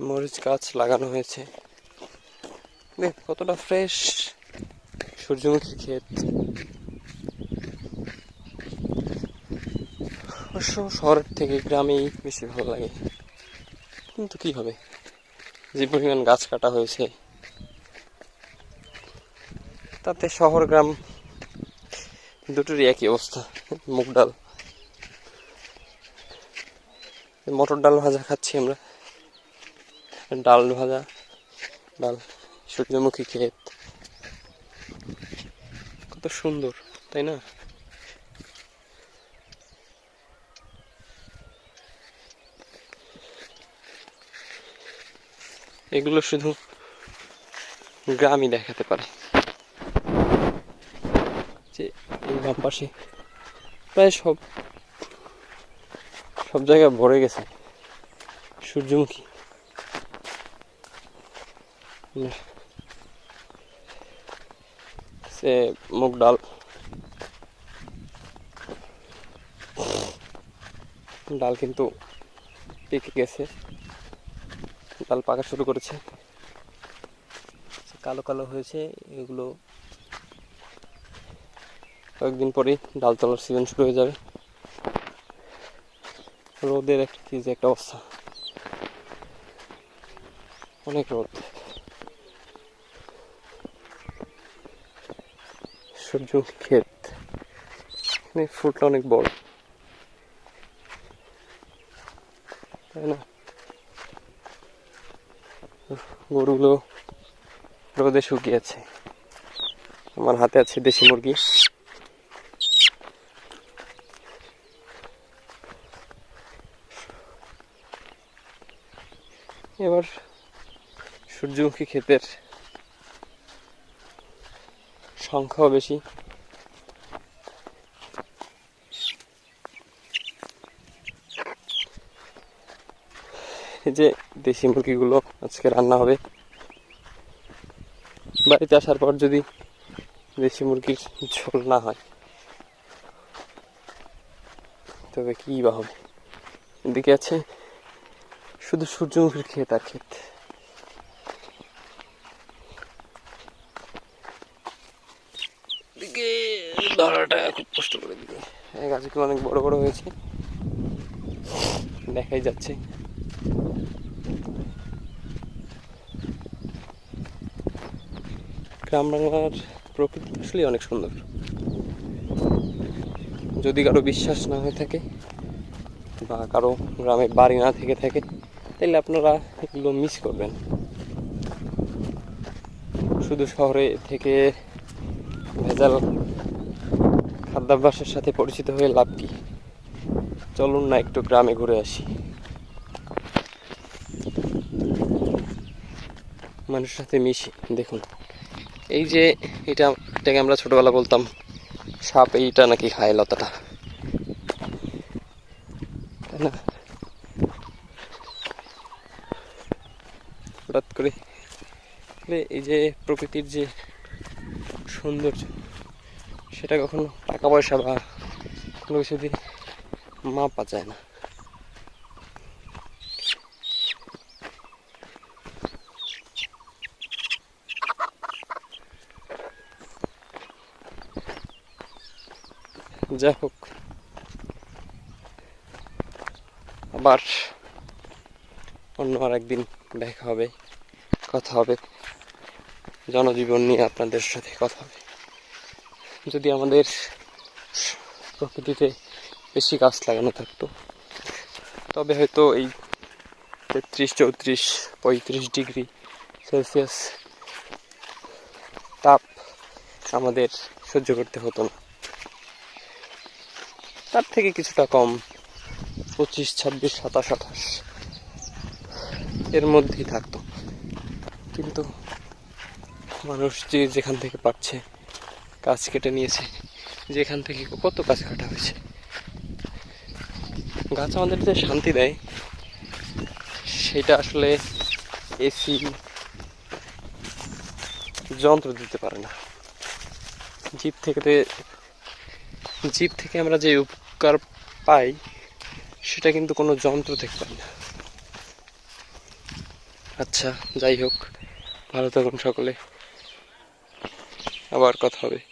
মরিচ গাছ লাগানো হয়েছে। দেখ, কতটা ফ্রেশ সূর্যমুখী ক্ষেত। অবশ্য শহরের থেকে গ্রামেই বেশি ভালো লাগে। কিন্তু কি হবে? যে পরিমাণ গাছ কাটা হয়েছে, তাতে শহর, গ্রাম দুটোরই একই অবস্থা, মুগ ডাল। মটর ডাল ভাজা খাচ্ছি আমরা। ডাল ভাজা, ডাল, সূর্যমুখী ক্ষেত। কত সুন্দর, তাই না? এগুলো শুধু গ্রামই দেখাতে পারে। যে বাম পাশে প্রায় সব সব জায়গায় ভরে গেছে সূর্যমুখী। সে মুগ ডাল। ডাল কিন্তু পেকে গেছে। ডাল পাকা শুরু করেছে। কালো কালো হয়েছে, এগুলো কয়েকদিন পরেই ডাল তোলার সিজন শুরু হয়ে যাবে। রোদের একটা কি যে একটা অবস্থা। অনেক রোদ। সূর্য ক্ষেত। এখানে ফুটটা অনেক বড়। তাই না? গরুগুলো রোদে শুকিয়েছে আমার হাতে আছে দেশি মুরগি। এবার সূর্যমুখী ক্ষেতের সংখ্যাও বেশি। যে দেশি মুরগিগুলো আজকে রান্না হবে। বাড়িতে আসার পর যদি দেশি মুরগির ঝোল না হয়, তবে কি বা হবে? এদিকে আছে শুধু সূর্যমুখীর ক্ষেত আর ক্ষেত এদিকে ধরাটা খুব কষ্ট করে দিবে। এই গাছগুলো অনেক বড় বড় হয়েছে। দেখাই যাচ্ছে। গ্রাম বাংলার প্রকৃতি আসলে অনেক সুন্দর। যদি কারও বিশ্বাস না হয়ে থাকে বা কারও গ্রামে বাড়ি না থেকে থাকে, তাহলে আপনারা এগুলো মিস করবেন। শুধু শহরে থেকে ভেজাল খাদ্যাভ্যাসের সাথে পরিচিত হয়ে লাভ কি? চলুন না একটু গ্রামে ঘুরে আসি। মানুষের সাথে মিশি, দেখুন। এই যে এটা, এটাকে আমরা ছোটবেলা বলতাম, সাপ, এইটা নাকি খায় লতাটা তাই না? হঠাৎ করে, এই যে প্রকৃতির যে সৌন্দর্য সেটা কখনো টাকা পয়সা বা কোনো কিছু দিয়ে মাপা যায় না। যাই হোক, আবার অন্য আর একদিন দেখা হবে, কথা হবে, জনজীবন নিয়ে আপনাদের সাথে কথা হবে। যদি আমাদের প্রকৃতিতে বেশি গাছ লাগানো থাকতো, তবে হয়তো এই তেত্রিশ, চৌত্রিশ, পঁয়ত্রিশ ডিগ্রি সেলসিয়াস তাপ আমাদের সহ্য করতে হতো না। তার থেকে কিছুটা কম, পঁচিশ, ছাব্বিশ, সাতাশ, আঠাশ এর মধ্যেই থাকতো। কিন্তু মানুষ যে যেখান থেকে পাচ্ছে গাছ কেটে নিয়েছে। যেখান থেকে কত গাছ কাটা হয়েছে। গাছ আমাদের যে শান্তি দেয়, সেটা আসলে এসি যন্ত্র দিতে পারে না। জীব থেকে জীব থেকে আমরা যে উপকার পাই, সেটা কিন্তু কোনো যন্ত্র থেকে পাই না। আচ্ছা যাই হোক, ভালো থাকুন সকলে। আবার কথা হবে।